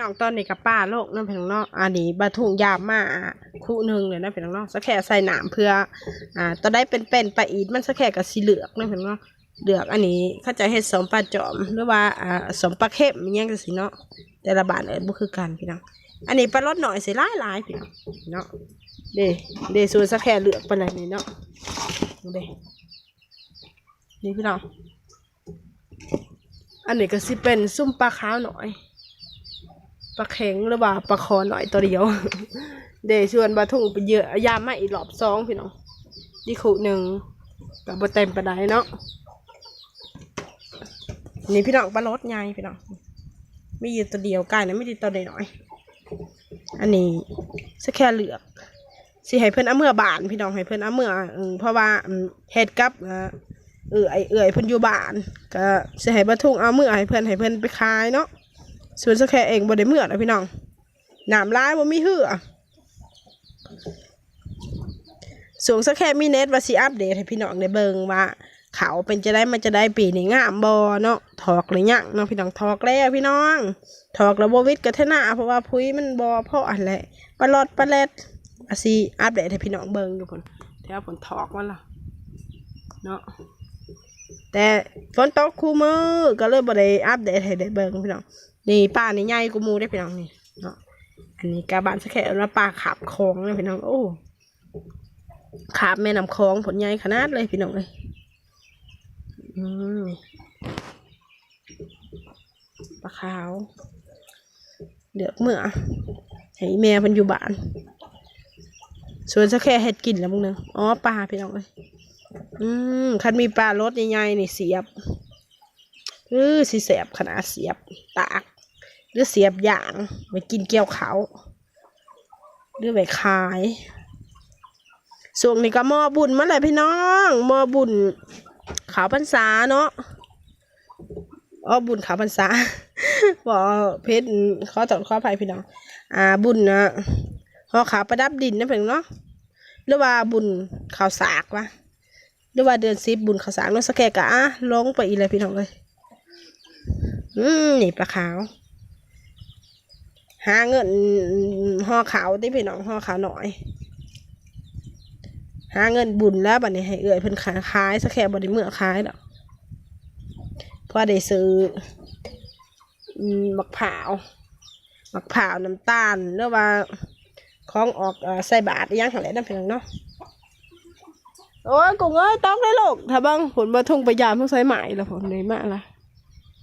น้องตอนนี้กับป้าโลกนั่นเพียงเนาะอันนี้บะทุ่งยามมาคู่หนึ่งเลยนะเพียงเนาะสักแค่ใส่หนามเพื่อ อ่าตอนได้เป็นเป็นๆไปอีดมันสักแค่กับสีเหลือกนั่นเพียงเนาะเหลือกอันนี้เข้าใจเฮ็ดสมปลาจอมหรือว่าอ่าสมปลาเข้มอหยังจังซี่เนาะแต่ละบานเอิ้นบ่คือกันพี่น้องอันนี้ปลาลดหน่อยสิหลายหลายๆพี่น้องเนาะเดเดส่วนสักแค่เหลือกไปเลยนี่เนาะเดนี่พี่น้องอันนี้ก็สิเป็นซุ่มปลาขาวหน่อย ปลาเข็งหรือว่าปลาคอหน่อยตัวเดียว เดชวนบาทุ่งไปเยอะยามมาอีกรอบสองพี่น้องดีขูหนึ่งกับบเต็มปลาไดเนาะนี่พี่น้องปลารสใหญ่พี่น้องไม่ยืนตัวเดียวไก่นะไม่ดีตัวใดหน่อย อันนี้สแค่เหลือกสิให้เพื่อนเอาเมื่อบานพี่น้องให้เพื่อนเอาเมื่อเพราะว่าเฮ็ดกับเอื่อยเอื่อยเพื่อนอยู่บ้านก็สิให้บาทุ่งเอาเมื่อให้เพื่อนให้เพื่อนไปขายเนาะ ส่วนสแค่เองบ่ได้เมื่อนะพี่น้องหนามร้ายบ่มีเหือสูงสแค่มีเน็ตว่าสิอัปเดตให้พี่น้องได้เบิ่งว่าเขาเป็นจะได้มันจะได้ปีนี้งามบ่เนาะถอกหรือยังเนาะพี่น้องถอกแล้วพี่น้องถอกแล้วบ่วิดกระเทนาเพราะว่าพุ้ยมันบ่พออันแหละปลาลอดปลาแรดอาสิอัปเดตให้พี่น้องเบิ่งอยู่พุ่นเดี๋ยวผลถอกมันล่ะเนาะแต่ฝนตกคู่มือก็เลยบ่ได้อัปเดตให้ได้เบิ่งพี่น้อง นี่ป้านี่ใหญ่กูมูได้พี่น้องนี่เนาะอันนี้กาบานสักแค่ว่าปลาขับคลองเลยพี่น้องโอ้ขาบแม่น้ำคลองผลใหญ่ขนาดเลยพี่น้องเลยอืมปลาขาวเดือกเมื่อให้แม่พันอยู่บ้านส่วนสักแค่เห็ดกินแล้วมึงนึงอ๋อปลาพี่น้องเลยอืมคันมีปลารสใหญ่ๆนี่เสียบเออสิเสียบขนาดเสียบตาก รือเสียบอย่างไปกินเกี่ยวเขาหรือไปขายส่วงนี้ก็มอบุญมาเลยพี่น้องมอบุญขาวพรรษาเนาะอ๋อบุญขาวพรรษาบอกเพชรเขาตอดข้อภัยพี่น้อง อ่าบุญนะหอขาวประดับดินนะเพื่อนเนาะหรือว่าบุญขาวสากวะหรือว่าเดือนสิบบุญขาวสากเนาะสแกกะอะลงไปอีเลยพี่น้องเลยอืมนี่ปลาขาว หาเงินห่อขาวที่พี่น้องห่อขาวหน่อย หาเงินบุญแล้วบัดนี้ให้เอื่อยเพิ่นขายขายสักแค่บัดนี้เมื่อขายดอกเพราะได้ซื้ออืมมะพร้าวมะพร้าวน้ำตาลหรือว่าของออกใส่บาทอิหยังทั้งหลายนั่นเพียงเนาะโอ้ยกุ้งเอ้ยต้องได้ลูกถ้าบังผลมาทุ่งไปยามเพิ่งใส่ไหมแล้วผมเลยมากละ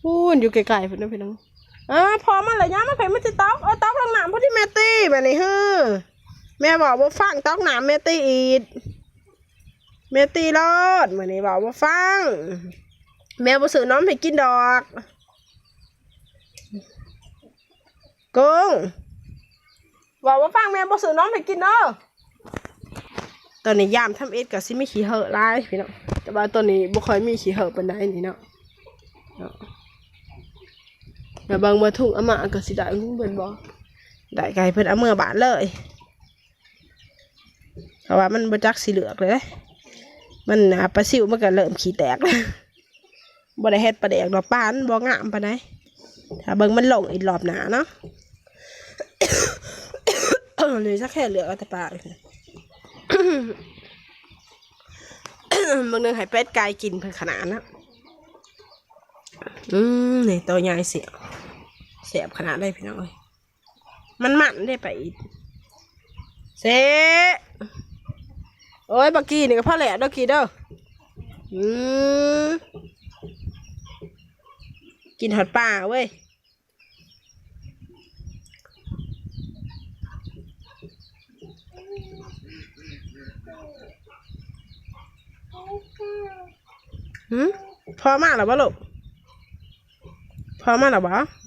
พูนอยู่ไกลๆพุ่นนะพี่น้อ งอ่าพอมันเลยย่ามาเพ่มันจะต๊อกเออต๊อกลงหน้ำพอดีแม่ตีแบบนี้เฮ้อแม่บอกว่าฟังต๊อกหน้ำแม่ตีอีดแม่ตีรอดเหมือนนี้บอกว่าฟัง แม่บ่ซื้อน้อมให้กินดอกกุ้งบอกว่าฟังแม่บ่ซื้อน้อมให้กินเนาะตอนนี้ยามทำเอ็ดกับซิไม่ขี้เหอะร้ายพี่น้องแต่ว่าตอนนี้บ่ค่อยมีขี้เหอะปานใดนี่เนาะ แล้วบางมาทุ่งอามาก็สิได้เพิ่นบ่ได้ไก่เพิ่นเอาเมื่อบาทเลยเพราะว่ามันบ่จักสิเหลือกเลยมันน่ะปลาซิวมันก็เริ่มขี้แตกแล้วบ่ได้เฮ็ดปลาแดกดอกปานบ่งามปานใดถ้าเบิ่งมันลงอีกรอบหน้าเนาะเลยสักแค่เหลือเอาแต่ปลาเลยบางนึงให้เป็ดไก่กินเพิ่นขนาดนะอืมนี่ตัวใหญ่เสียบเสีย บขนาดได้พี่น้องเอ้ยมันมันได้ไปอีกเสโอ้ยบักกี้นี่ก็พ่อแหละเด้อกี้เด้ออืมกินหอดป่าเว้ยหืมพอมากหรอวะลูกพอมากหรอวะอืม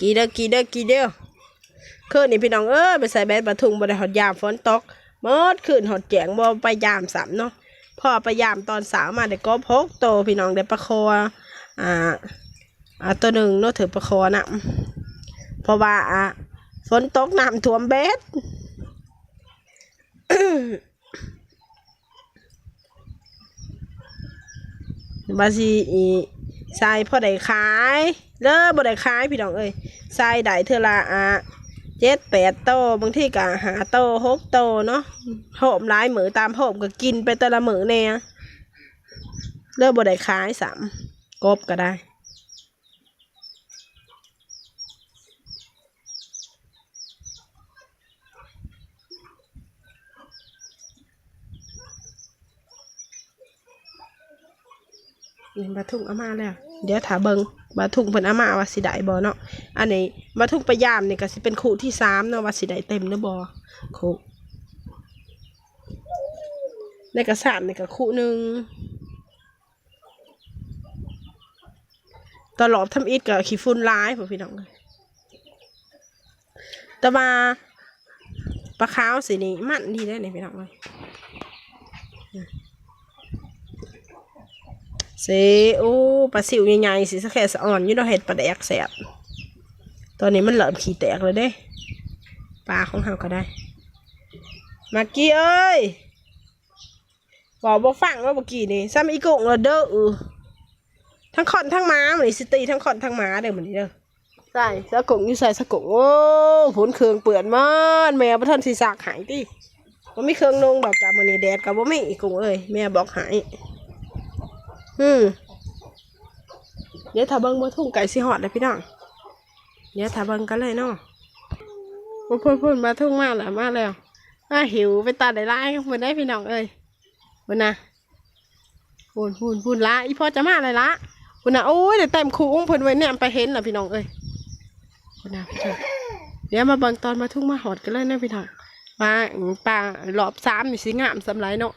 กี่เด้อกี่เด้อกี่เด้อคืนนี่พี่น้องเอ้ยไปใส่แบตปะทุงบ่ได้หอดยามฝนตกเมื่อคืนหอดแจงบ่ไปยามสามเนาะพ่อไปยามตอนสาวมาได้ก็พกโตพี่น้องได้ประคออ่า อ่าตัวหนึ่งเนาะถือประคอน้ำเพราะว่าอะฝนตกน้ำท่วมเบ็ดบาซีอีทรายพอได้ขายเด้อบ่ได้ขายพี่น้องเอ้ยทรายได้เท่าละอะเจ็ดแปดโตบางที่ก็หาโตหกโตเนาะโหมหลายมือตามโหมก็กินไปแต่ละมือแน่เด้อบ่ได้ขายสามกบก็ได้ นี่บาทุ่งอามาแล้ว เดี๋ยวถาเบิงบาทุ่งเพิ่นอามาว่าสิได้บ่เนาะอันนี้บาทุ่งไปยามนี่ก็สิเป็นคู่ที่สามเนาะว่าสิได้เต็มหรือบ่คู่ในกระสามนี่ก็คู่หนึ่งตลอดทำอิดกับขี้ฝุ่นร้ายพ่อพี่น้องแต่ว่าปลาขาวสีนี้มันดีได้อนี่ยพี่น้องเลย สโอ้ปลาสิวใหญ่ๆสิสะแค่สะอ่อนอยี่ดอกเห็ดปลาแดกแสบตอนนี้มันเริ่มขี้แตกเลยเด้ปลาของเราก็ได้มากี้เอ้ยบอกบ่ฟังว่าเมื่อกี้นี่ซ้ำอีกุ่งและเด้อเออทั้งขอนทั้งม้าเหมือนสิตีทั้งขอนทั้งม้าเด้อเหมือนนี้เด้อใส่สะกุ่งอยู่ใส่สะกุ่งโอ้ผลเครื่องเปื่อนมันแม่บ่ทันสิสากหายติบ่มีเครื่องนงดอกจ้ามื้อนี้แดดก็บ่มีอีกุ่งเอ้ยแม่บอกหาย อืมเดี๋ยวถ้าเบิ้งบ่ทุ่งไก่สิหอดเลยพี่น้องเดี๋ยวถ้าเบิ้งกันเลยเนาะพูนพูนพูนมาทุ่งมาแล้วมาแล้วมาหิวไปตัดได้ไล่พูนได้พี่น้องเอ้ยพูนนะพูนพูนพูนละอีพ่อจะมาอะไรละพูนนะโอ้ยเดี๋ยวเต็มคูอุ้งพิ่นไว้เนี่ยไปเห็นเหรอพี่น้องเอ้ยพูนนะพี่น้องเดี๋ยวมาเบิ่งตอนมาทุ่งมาหอดกันเลยนะพี่น้องมาปลาหลอบสามนี่สิงามสำไรเนาะ